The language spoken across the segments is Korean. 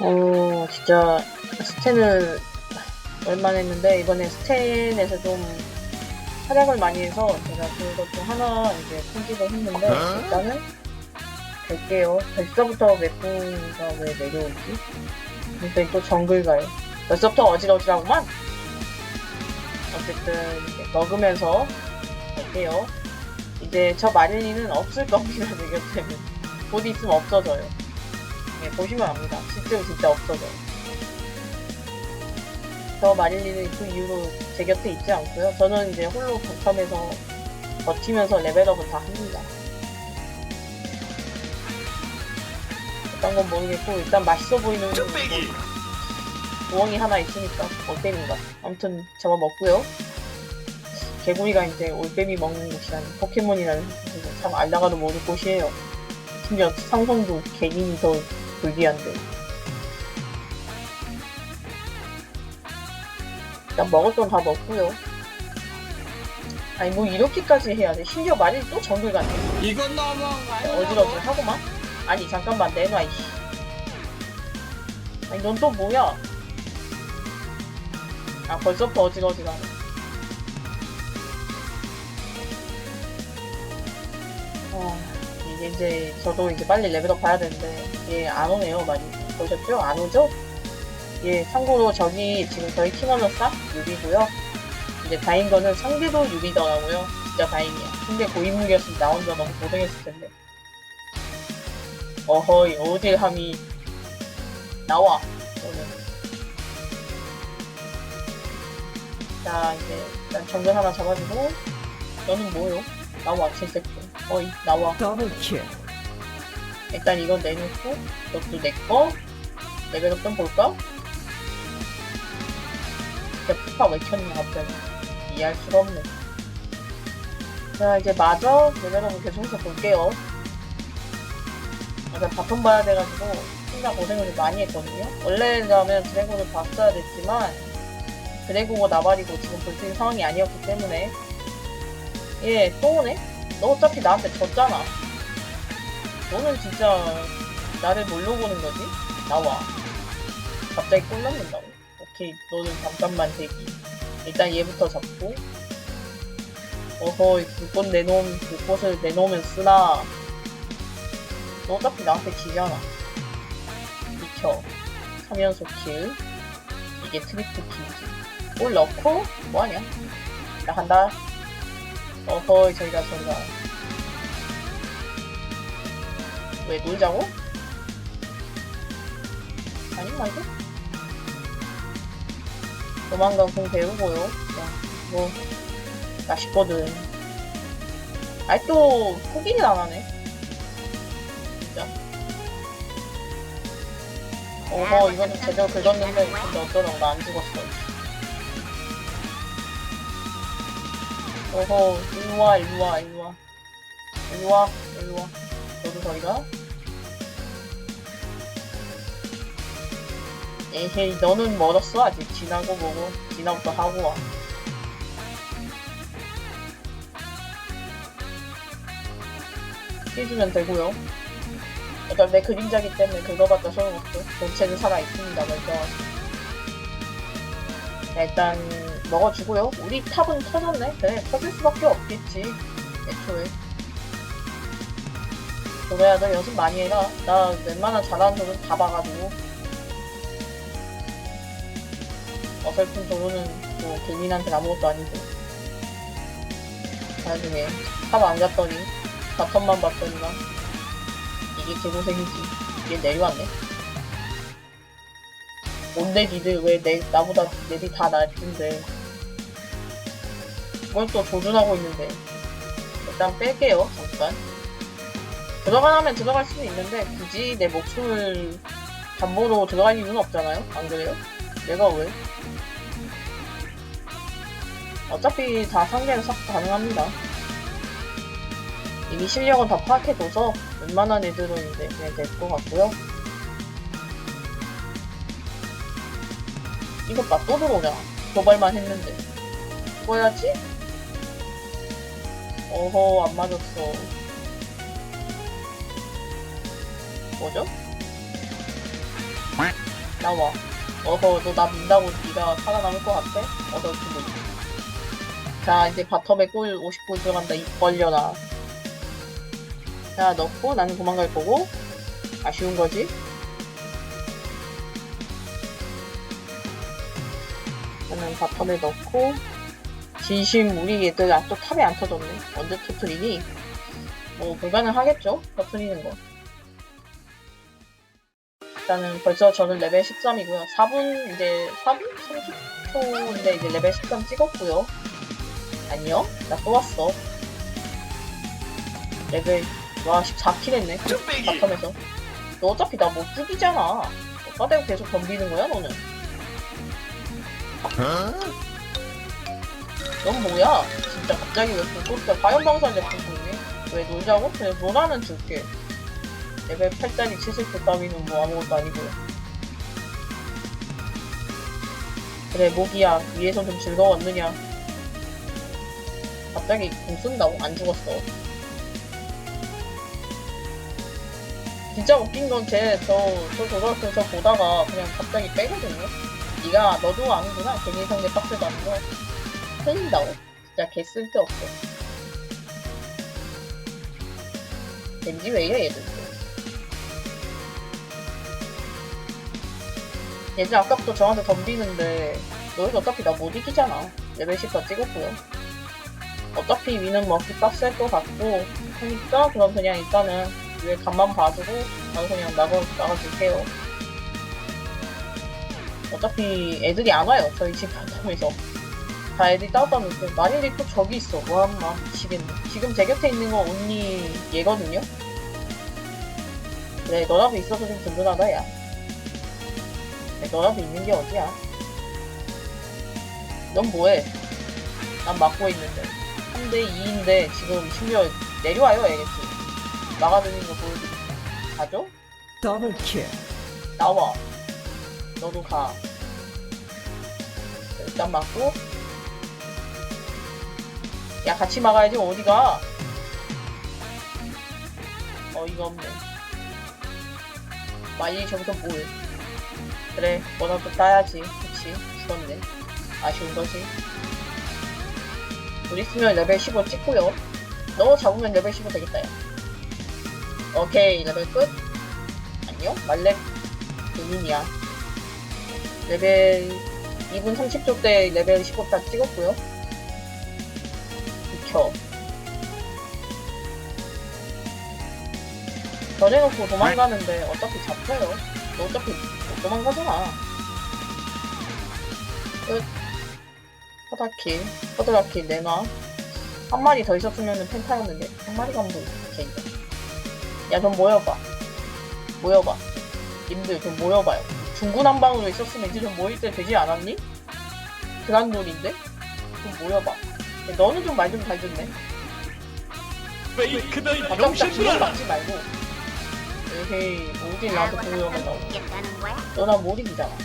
어, 진짜 스텐을 오랜만에 했는데 이번에 스텐에서 좀 활약을 많이 해서 제가 그것 중 하나 이제 편집을 했는데 어? 일단은 갈게요. 벌써부터 웹툰가 왜 내려오지? 근데 또 정글 가요. 벌써부터 어지러지라고만? 어쨌든 먹으면서 갈게요. 이제 저 마릴리는 없을 겁니다. 내 곁에는. 곧 있으면 없어져요. 예, 보시면 압니다. 실제로 진짜 없어져요. 저 마릴리는 그 이후로 제 곁에 있지 않고요. 저는 이제 홀로 바텀에서 버티면서 레벨업을 다 합니다. 어떤 건 모르겠고 일단 맛있어 보이는 우엉이 하나 있으니까 올빼미인가 아무튼 잡아먹고요. 개구리가 이제 올빼미 먹는 곳이라는 포켓몬이라는 참 알다가도 모를 곳이에요. 심지어 상성도 개인이 더 불리한데. 일단 먹을 건 다 먹고요. 아니 뭐 이렇게까지 해야 돼. 심지어 말이 또 정글 같네. 이건 너무한 거 아니야? 어지러지 하고만. 아니 잠깐만 내놔 이씨. 아니 넌 또 뭐야? 아 벌써부터 어지러지라네. 아 이게 이제 저도 이제 빨리 레벨업 봐야 되는데 얘안 오네요 많이 보셨죠? 안 오죠? 예 참고로 저기 지금 저희 팀원은 싹 유비고요. 이제 다행인 거는 상대도 유비더라고요. 진짜 다행이야. 근데 고인물이었으면 나 혼자 너무 고생했을 텐데. 어허이 어딜 함이 나와 너는 자 이제 일단 정글 하나 잡아주고 너는 뭐요? 나와 칠색도 어이 나와. 더블 킬. 일단 이거 내놓고 이것도 내꺼 레벨업 좀 볼까? 진짜 푸파 왜 켰냐 갑자기. 이해할 수가 없네. 자 이제 마저 레벨업을 계속해서 볼게요. 일단 바텀 봐야 돼가지고 진짜 고생을 좀 많이 했거든요. 원래라면 드래곤을 봤어야 됐지만 드래곤과 나발이고 지금 볼 수 있는 상황이 아니었기 때문에 얘또 오네? 너 어차피 나한테 졌잖아 너는 진짜 나를 뭘로 보는 거지? 나와. 갑자기 꼴 넣는다고? 오케이, 너는 잠깐만 대기. 일단 얘부터 잡고. 어허, 불꽃 내놓은, 불꽃을 내놓으면 쓰나. 너 어차피 나한테 지잖아. 비켜. 3연속 킬. 이게 트리플 킬이지. 골 넣고, 뭐하냐? 나 간다. 어허, 저기가, 저기가. 왜 놀자고? 아니 말고 조만간 공 배우고요. 야, 뭐 맛있거든. 아이 또 포기를 안 하네. 진짜 어허 이거는 제대로 긁었는데 근데 나안 죽었어 어허 일로와 일로와 일로와. 일로와 일로와. 너도 저리가 에헤이 너는 멀었어 아직. 지나고 뭐고 지나부터 하고 와. 해주면 되고요. 일단 내 그림자기 때문에 긁어봤자 소용없고 본체는 살아있습니다 자, 일단 먹어주고요. 우리 탑은 터졌네. 그래 터질 수밖에 없겠지. 애초에. 도래야 너 연습 많이 해라. 나 웬만한 잘하는 돌은 다 봐가지고. 어설픈 도로는 뭐 개인한테 아무것도 아니고. 나중에 탑 안 갔더니 바텀만 봤더니만 이게 개고생이지. 얘 내려왔네. 뭔데 니들? 왜 내, 나보다 내리 다 나쁜데 그걸 또 조준하고 있는데 일단 뺄게요 잠깐 들어가면 들어갈 수는 있는데 굳이 내 목숨을 담보로 들어갈 이유는 없잖아요 안 그래요? 내가 왜? 어차피 다 상대는 싹 가능합니다. 이미 실력은 다 파악해둬서 웬만한 애들은 이제 그냥 될 것 같고요. 이것 봐, 또 들어오잖아. 도발만 했는데. 죽어야지? 어허, 안 맞았어. 뭐죠? 나와. 어허, 너 나 민다고 네가 살아남을 것 같아? 어서 죽음. 자, 이제 바텀에 골 50골 들어간다. 입 벌려라. 자, 넣고 나는 도망갈 거고. 아쉬운 거지? 나는 바텀에 넣고. 진심 우리 애들 아또 탑에 안 터졌네. 언제 터트리니? 뭐 불가능하겠죠? 터트리는 거. 일단은 벌써 저는 레벨 13이고요. 4분 이제 4분 30초인데 이제 레벨 13 찍었고요. 안녕? 나또 왔어. 레벨 와 14킬 했네. 바텀에서. 너 어차피 나 못 죽이잖아. 오빠 대고 계속 덤비는 거야 너는? 넌 뭐야? 진짜 갑자기 왜 불꽃을 화염방사제 풀고 있니? 왜 놀자고? 그냥 놀아는 줄게. 레벨 8짜리 70개 따위는 뭐 아무것도 아니고요. 그래, 모기야. 위에서 좀 즐거웠느냐? 갑자기 공 쓴다고? 안 죽었어. 진짜 웃긴 건 쟤, 저, 저 저렇게 저 보다가 그냥 갑자기 빼거든요? 니가, 너도 아는구나. 괜히 성대 빡세다는 거. 틀린다고. 진짜 개 쓸데없어. 왠지 왜 이래, 얘들. 얘들 아까부터 저한테 덤비는데 너희가 어차피 나 못 이기잖아 레벨 10더 찍었고요 어차피 위는 먹기 빡셀 것 같고 하니까 그럼 그냥 일단은 위에 간만 봐주고 나도 그냥 나가, 나가줄게요 어차피 애들이 안 와요 저희 집 바텀에서 다 애들이 따뜻한 놓고 만일에 또 저기 있어 와 마 미치겠네 지금 제 곁에 있는 건 언니 얘거든요 그래 너라도 있어서 좀 든든하다 야 너라도 있는 게 어디야? 넌 뭐해? 난 막고 있는데. 3대 2인데 지금 심지어 내려와요, AS. 막아드는 거 보여드릴게. 가죠? 더블 킬. 나와. 너도 가. 일단 막고. 야, 같이 막아야지, 어디가? 어이가 없네. 많이 저기서 뭐해. 그래, 뭐라도 따야지. 그치, 죽었네. 아쉬운 거지. 우리 있으면 레벨 15 찍고요. 너 잡으면 레벨 15 되겠다, 야. 오케이, 레벨 끝. 안녕? 말렙 본인이야. 레벨 2분 30초 때 레벨 15 다 찍었고요. 비켜. 저래놓고 도망가는데 어차피 잡혀요. 너 어차피 못 도망가잖아. 끝. 허다킬. 허드라킬 내놔. 한 마리 더 있었으면 펜타였는데 한 마리가 안 보여. 개인다. 야, 좀 모여봐. 모여봐. 님들 좀 모여봐요. 중구난방으로 있었으면 이제 좀 모일 때 되지 않았니? 그란돌인데? 좀 모여봐. 야, 너는 좀 말 좀 잘 듣네. 페이크다 이 어차피 딱 기분 병신들아! 막지 말고. 에헤이, 오딜 나한테. 겠다는 거야? 너나 못 이기잖아.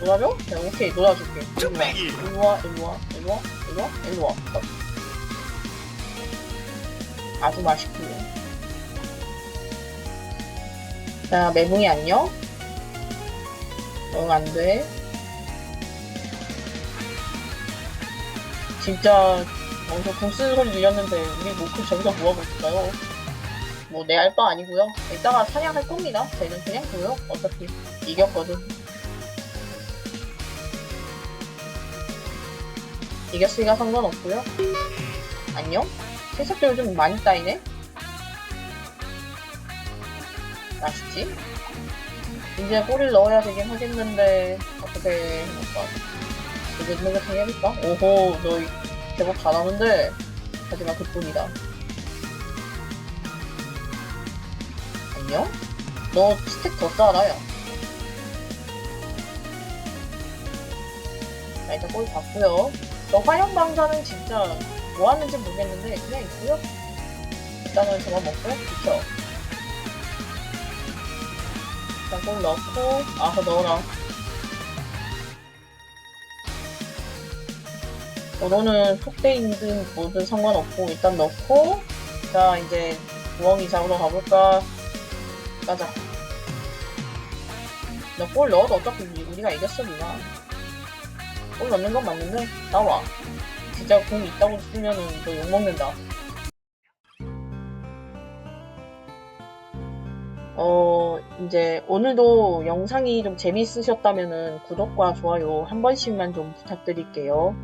놀아줘? 그래, 오케이, 놀아줄게. 일로와, 쭈빼기! 일로와, 일로와, 일로와, 일로와, 일로와. 어. 아주 맛있고요. 자, 매붕이 안녕? 응, 안 돼. 진짜, 어디서 궁 쓰는 소리 들렸는데, 우리 모크 저기서 뭐하고 있을까요? 뭐, 내 알 바 아니고요 이따가 사냥할 겁니다. 쟤는 그냥 둬요. 어차피. 이겼거든. 이겼으니까 상관없고요. 안녕? 세석적으로 좀 많이 따이네? 맛있지? 이제 꼬리를 넣어야 되긴 하겠는데 어떻게 해볼까? 느긋느긋하게 해볼까? 오호 너 이- 제법 잘하는데 하지만 그뿐이다 안녕? 너 스택 더 쌓아라 야 자, 일단 꼬리 봤고요. 저 화염방사는 진짜 뭐 하는지 모르겠는데 그냥 있고요. 일단은 저거 먹고 비켜. 일단 꼭 넣고 아서 넣어라. 어, 너는 속대인든 뭐든 상관없고 일단 넣고 자 이제 부엉이 잡으러 가볼까? 가자. 너골 넣어도 어차피 우리가 이겼어, 니나. 골 넣는 건 맞는데? 나와. 진짜 공 있다고 쓰면은 너 욕먹는다. 어, 이제 오늘도 영상이 좀 재밌으셨다면은 구독과 좋아요 한 번씩만 좀 부탁드릴게요.